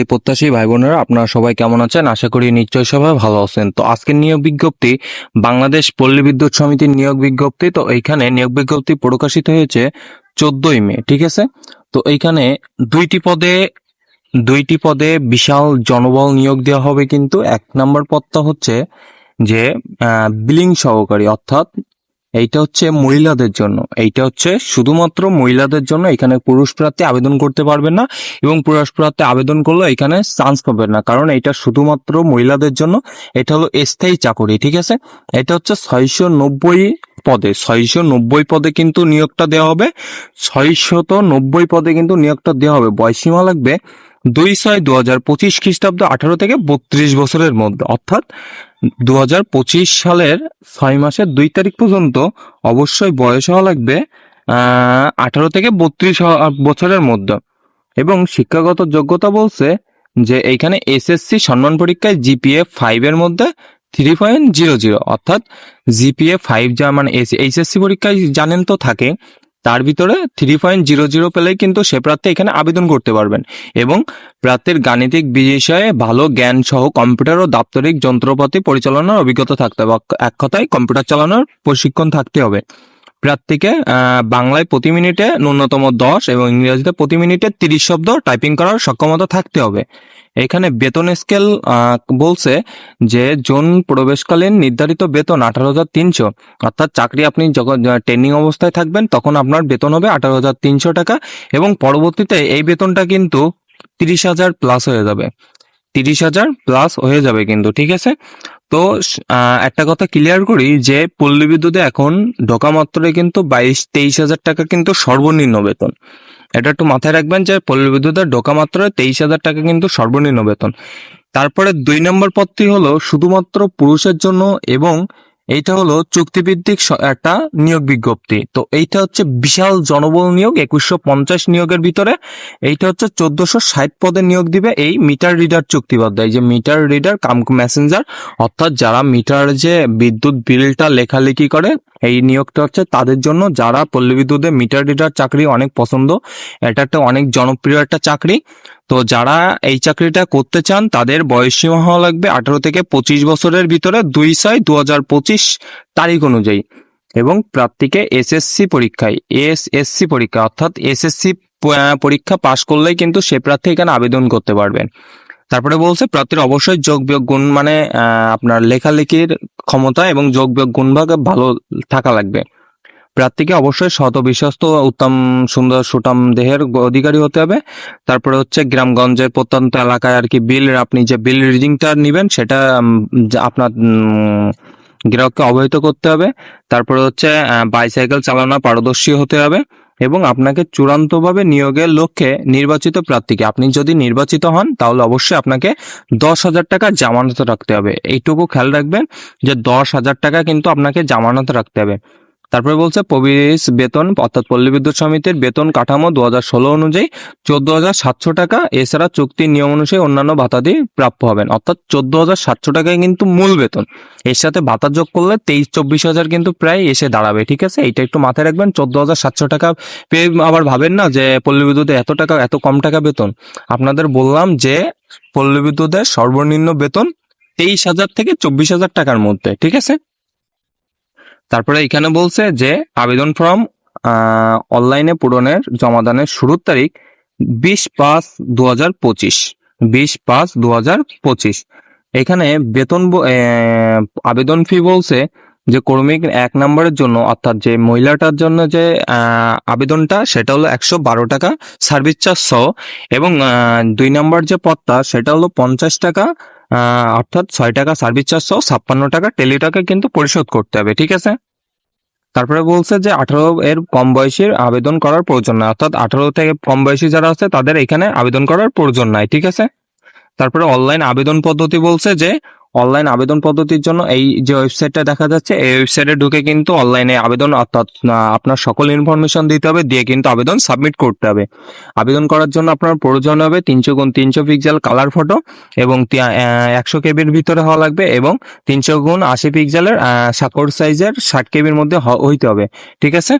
এই প্রত্যাশী ভাই বোনেরা আপনারা সবাই কেমন আছেন? আশা করি নিশ্চয় সবাই ভালো আছেন। তো আজকের নিয়োগ বিজ্ঞপ্তি, বাংলাদেশ পল্লী বিদ্যুৎ সমিতির নিয়োগ বিজ্ঞপ্তি। তো এইখানে নিয়োগ বিজ্ঞপ্তি প্রকাশিত হয়েছে চোদ্দই মে, ঠিক আছে? তো এইখানে দুইটি পদে দুইটি পদে বিশাল জনবল নিয়োগ দেওয়া হবে কিন্তু। এক নম্বর পদটা হচ্ছে যে বিলিং সহকারী, অর্থাৎ এইটা হচ্ছে মহিলাদের জন্য। এইটা হচ্ছে শুধুমাত্র মহিলাদের জন্য এখানে পুরুষ প্রার্থী আবেদন করতে পারবেন না এবং পুরুষ প্রার্থী আবেদন করলে এখানে চান্স পাবেন না। কারণ এটা শুধুমাত্র মহিলাদের জন্য। এটা হলো স্থায়ী চাকরি, ঠিক আছে? এটা হচ্ছে ছয়শো নব্বই পদে। ছয়শো নব্বই পদে কিন্তু নিয়োগটা দেওয়া হবে। ছয়শত নব্বই পদে কিন্তু নিয়োগটা দেওয়া হবে। বয়সীমা লাগবে দুই ছয় দু হাজার পঁচিশ খ্রিস্টাব্দ আঠারো থেকে বত্রিশ বছরের মধ্যে। অর্থাৎ দু হাজার পঁচিশ সালের ছয় মাসের দুই তারিখ পর্যন্ত অবশ্যই বয়স হওয়া লাগবে আঠারো থেকে বত্রিশ বছরের মধ্যে। এবং শিক্ষাগত যোগ্যতা বলছে যে এইখানে এসএসসি সম্মান পরীক্ষায় জিপিএ ফাইভ এর মধ্যে থ্রি পয়েন্ট জিরো জিরো অর্থাৎ জিপিএ ফাইভ যা মানে এইচএসসি পরীক্ষায় জানেন তো থাকে। তার ভিতরে থ্রি পয়েন্ট জিরো জিরো পেলেই কিন্তু সে প্রার্থী এখানে আবেদন করতে পারবেন। এবং প্রার্থীর গাণিতিক বিষয়ে ভালো জ্ঞান সহ কম্পিউটার ও দাপ্তরিক যন্ত্রপাতি পরিচালনার অভিজ্ঞতা থাকতে হবে। এক কথায় কম্পিউটার চালানোর প্রশিক্ষণ থাকতে হবে। প্রার্থীকে বাংলায় প্রতি মিনিটে ন্যূনতম দশ এবং ইংরেজিতে প্রতি মিনিটে তিরিশ শব্দ টাইপিং করার সক্ষমতা থাকতে হবে। এখানে বেতন স্কেল বলছে যে জোন প্রবেশকালীন নির্ধারিত বেতন আঠারো হাজার তিনশো। অর্থাৎ চাকরি আপনি যখন ট্রেনিং অবস্থায় থাকবেন তখন আপনার বেতন হবে আঠারো হাজার তিনশো টাকা এবং পরবর্তীতে এই বেতনটা কিন্তু তিরিশ হাজার প্লাস হয়ে যাবে। তিরিশ হাজার প্লাস হয়ে যাবে কিন্তু, ঠিক আছে? তো একটা কথা ক্লিয়ার করি যে পল্লী বিদ্যুতে এখন ঢোকা মাত্রই কিন্তু বাইশ, তেইশ হাজার টাকা কিন্তু সর্বনিম্ন বেতন। এটা একটু মাথায় রাখবেন যে পল্লী বিদ্যুতের ঢোকা মাত্র তেইশ হাজার টাকা কিন্তু সর্বনিম্ন বেতন। তারপরে দুই নম্বর পদটি হলো শুধুমাত্র পুরুষের জন্য এবং এইটা হলো চুক্তিভিত্তিক একটা নিয়োগ বিজ্ঞপ্তি। তো এইটা হচ্ছে বিশাল জনবল নিয়োগ, একুশশো পঞ্চাশ নিয়োগের ভিতরে। এইটা হচ্ছে চোদ্দশো ষাট পদে নিয়োগ দিবে এই মিটার রিডার চুক্তিবদ্ধ এই যে মিটার রিডার, কাম মেসেঞ্জার, অর্থাৎ যারা মিটার যে বিদ্যুৎ বিলটা লেখালেখি করে, এই নিয়োগটা হচ্ছে তাদের জন্য। যারা পল্লী বিদ্যুতে মিটার রিডার চাকরি অনেক পছন্দ, এটা একটা অনেক জনপ্রিয় একটা চাকরি। তো যারা এই চাকরিটা করতে চান, তাদের বয়সসীমা হওয়া লাগবে আঠারো থেকে পঁচিশ বছরের ভিতরে দুই ছয় দু হাজার পঁচিশ তারিখ অনুযায়ী। এবং প্রার্থীকে এসএসসি পরীক্ষায় এসএসসি পরীক্ষা, অর্থাৎ এসএসসি পরীক্ষা পাশ করলেই কিন্তু সে প্রার্থী এখানে আবেদন করতে পারবেন। তারপরে বলছে, প্রার্থীর অবশ্যই যোগ বিয়োগ গুণ মানে আপনার লেখালেখির ক্ষমতা এবং যোগ বিয়োগ গুণ ভাগ ভালো থাকা লাগবে। প্রার্থীকে অবশ্যই শত বিশ্বস্ত উত্তম সুন্দর সুঠাম দেহের অধিকারী হতে হবে। তারপরে হচ্ছে গ্রামগঞ্জের প্রত্যন্ত এলাকায় আর কি বিল, আপনি যে বিল রিডিংটা নেবেন সেটা আপনার গ্রাহককে অবহিত করতে হবে। তারপরে হচ্ছে বাইসাইকেল চালানো পারদর্শী হতে হবে এবং আপনাকে চূড়ান্তভাবে নিয়োগের লক্ষ্যে নির্বাচিত প্রার্থীকে, আপনি যদি নির্বাচিত হন তাহলে অবশ্যই আপনাকে দশ হাজার টাকা জামানত রাখতে হবে। এইটুকু খেয়াল রাখবেন যে দশ হাজার টাকা কিন্তু আপনাকে জামানত রাখতে হবে। তারপরে বলছে প্রবেশ বেতন, অর্থাৎ পল্লী বিদ্যুৎ সমিতির বেতন কাঠামো দু হাজার ষোলো অনুযায়ী চোদ্দ হাজার সাতশো টাকা। এছাড়া চুক্তির নিয়ম অনুযায়ী অন্যান্য ভাতাদি প্রাপ্য হবেন। অর্থাৎ চোদ্দ হাজার সাতশো টাকায় কিন্তু মূল বেতন। এর সাথে ভাতা যোগ করলে তেইশ চব্বিশ হাজার কিন্তু প্রায় এসে দাঁড়াবে, ঠিক আছে? এটা একটু মাথায় রাখবেন। চোদ্দ হাজার সাতশো টাকা পেয়ে আবার ভাবেন না যে পল্লী বিদ্যুতে এত টাকা, এত কম টাকা বেতন। আপনাদের বললাম যে পল্লী বিদ্যুতের সর্বনিম্ন বেতন তেইশ হাজার থেকে চব্বিশ হাজার টাকার মধ্যে, ঠিক আছে? তারপরে এখানে বলছে যে আবেদন ফর্ম অনলাইনে পূরণের জমাদানের শুরুর তারিখ বিশ পাঁচ দু হাজার পঁচিশ। বিশ পাঁচ দু হাজার পঁচিশ। এখানে বেতন আবেদন ফি বলছে যে কর্মী এক নম্বরের জন্য, অর্থাৎ যে মহিলাটার জন্য যে আবেদনটা, সেটা হলো একশো বারো টাকা সার্ভিস চার্জ সহ এবং দুই নম্বর যে পদটা, সেটা হলো পঞ্চাশ টাকা অর্থাৎ ছয় টাকা সার্ভিস চার্জ সহ ছাপ্পান্ন টাকা টেলিটকে কিন্তু পরিশোধ করতে হবে, ঠিক আছে? তারপরে বলছে যে আঠারো এর কম বয়সীর আবেদন করার প্রয়োজন নাই, অর্থাৎ আঠারো থেকে কম বয়সী যারা আছে তাদের এখানে আবেদন করার প্রয়োজন নাই, ঠিক আছে? তারপরে অনলাইন আবেদন পদ্ধতি বলছে যে অনলাইন আবেদন পদ্ধতির জন্য এই যে ওয়েবসাইটটা দেখা যাচ্ছে, এই ওয়েবসাইটে ঢুকে কিন্তু অনলাইনে আবেদন অর্থাৎ আপনার সকল ইনফরমেশন দিতে হবে, দিয়ে কিন্তু আবেদন সাবমিট করতে হবে। আবেদন করার জন্য আপনার প্রয়োজন হবে তিনশো গুণ তিনশো পিক্সেল কালার ফটো এবং একশো কেবির ভিতরে হওয়া লাগবে এবং তিনশো গুণ আশি পিক্সেলের স্বাক্ষর সাইজের ষাট কেবির মধ্যে হইতে হবে। ঠিক আছে?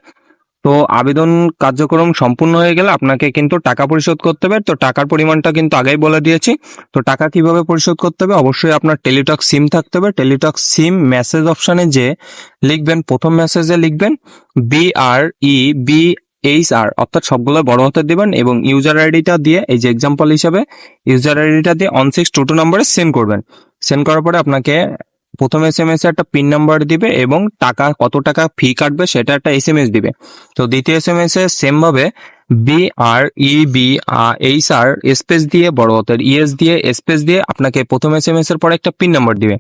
তো আবেদন কার্যক্রম সম্পূর্ণ হয়ে গেলে আপনাকে কিন্তু টাকা পরিশোধ করতে হবে। তো টাকার পরিমাণটা কিন্তু আগেই বলে দিয়েছি। তো টাকা কীভাবে পরিশোধ করতে হবে? অবশ্যই আপনার টেলিটক সিম থাকতে হবে। টেলিটক সিম মেসেজ অপশানে যে লিখবেন, প্রথম মেসেজে লিখবেন B R E B H R অর্থাৎ সবগুলো বড় হাতে দিবেন এবং ইউজার আইডিটা দিয়ে, এই যে এক্সাম্পল হিসাবে ইউজার আইডিটা দিয়ে অন সিক্স টু টু নাম্বারে সেন্ড করবেন। সেন্ড করার পরে আপনাকে প্রথম এস এম এস একটা পিন নাম্বার দিবে এবং টাকা, কত টাকা ফি কাটবে সেটা একটা এস এম এস দিবে। তো দ্বিতীয় এস এম এস এ সেম ভাবে B R E B H R space দিয়ে, বড় হাতের ইএস দিয়ে স্পেস দিয়ে আপনাকে প্রথম এস এম এস এর পরে একটা পিন নাম্বার দিবে।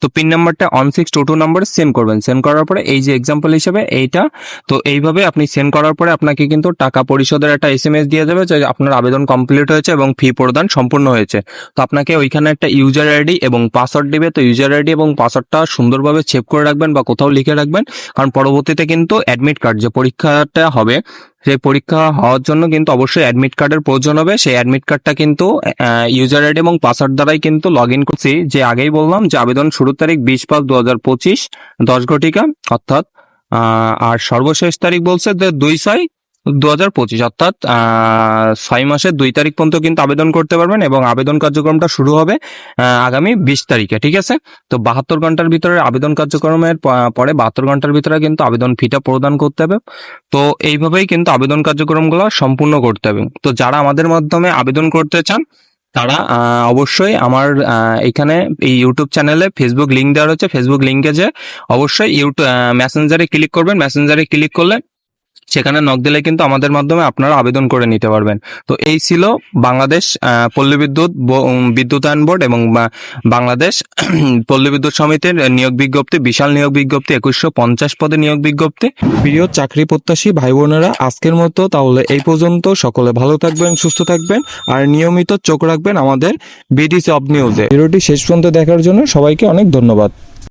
তো পিন নাম্বারটা অন সিক্স টু টু নাম্বারে সেন্ড করবেন। সেন্ড করার পরে এই যে এক্সাম্পল হিসেবে এইটা, তো এইভাবে আপনি সেন্ড করার পরে আপনাকে কিন্তু টাকা পরিশোধের একটা এস এম এস দিয়ে যাবে যে আপনার আবেদন কমপ্লিট হয়েছে এবং ফি প্রদান সম্পূর্ণ হয়েছে। তো আপনাকে ওইখানে একটা ইউজার আইডি এবং পাসওয়ার্ড দিবে। তো ইউজার আইডি এবং পাসওয়ার্ডটা সুন্দরভাবে সেভ করে রাখবেন বা কোথাও লিখে রাখবেন। কারণ পরবর্তীতে কিন্তু অ্যাডমিট কার্ড যে পরীক্ষাটা হবে সেই পরীক্ষা হওয়ার জন্য কিন্তু অবশ্যই অ্যাডমিট কার্ডের প্রয়োজন হবে। সেই অ্যাডমিট কার্ডটা কিন্তু ইউজার আইডি এবং পাসওয়ার্ড দ্বারাই কিন্তু লগ ইন করছি। যে আগেই বললাম যে আবেদন শুরুর তারিখ বিশ পাঁচ দু হাজার পঁচিশ, দশ ঘটিকা, অর্থাৎ আর সর্বশেষ তারিখ বলছে দুই ছয় দু হাজার পঁচিশ, অর্থাৎ ছয় মাসের দুই তারিখ পর্যন্ত কিন্তু আবেদন করতে পারবেন এবং আবেদন কার্যক্রমটা শুরু হবে আগামী বিশ তারিখে, ঠিক আছে? তো বাহাত্তর ঘণ্টার ভিতরে আবেদন কার্যক্রমের পরে বাহাত্তর ঘণ্টার ভিতরে কিন্তু আবেদন ফিটা প্রদান করতে হবে। তো এইভাবেই কিন্তু আবেদন কার্যক্রমগুলো সম্পূর্ণ করতে হবে। তো যারা আমাদের মাধ্যমে আবেদন করতে চান, তারা অবশ্যই আমার এখানে এই ইউটিউব চ্যানেলে ফেসবুক লিংক দেওয়া রয়েছে। ফেসবুক লিংকে যে অবশ্যই ইউটিউব মেসেঞ্জারে ক্লিক করবেন। মেসেঞ্জারে ক্লিক করলে সেখানে নক দিলে কিন্তু আমাদের মাধ্যমে আপনারা আবেদন করে নিতে পারবেন। তো এই ছিল বাংলাদেশ পল্লী বিদ্যুৎ বিদ্যুতায়ন বোর্ড এবং বাংলাদেশ পল্লী বিদ্যুৎ সমিতির নিয়োগ বিজ্ঞপ্তি, বিশাল নিয়োগ বিজ্ঞপ্তি, একুশশো পঞ্চাশ পদে নিয়োগ বিজ্ঞপ্তি। প্রিয় চাকরি প্রত্যাশী ভাই বোনেরা, আজকের মতো তাহলে এই পর্যন্ত। সকলে ভালো থাকবেন, সুস্থ থাকবেন, আর নিয়মিত চোখ রাখবেন আমাদের বিডিসি অব নিউজে ভিডিওটি শেষ পর্যন্ত দেখার জন্য সবাইকে অনেক ধন্যবাদ।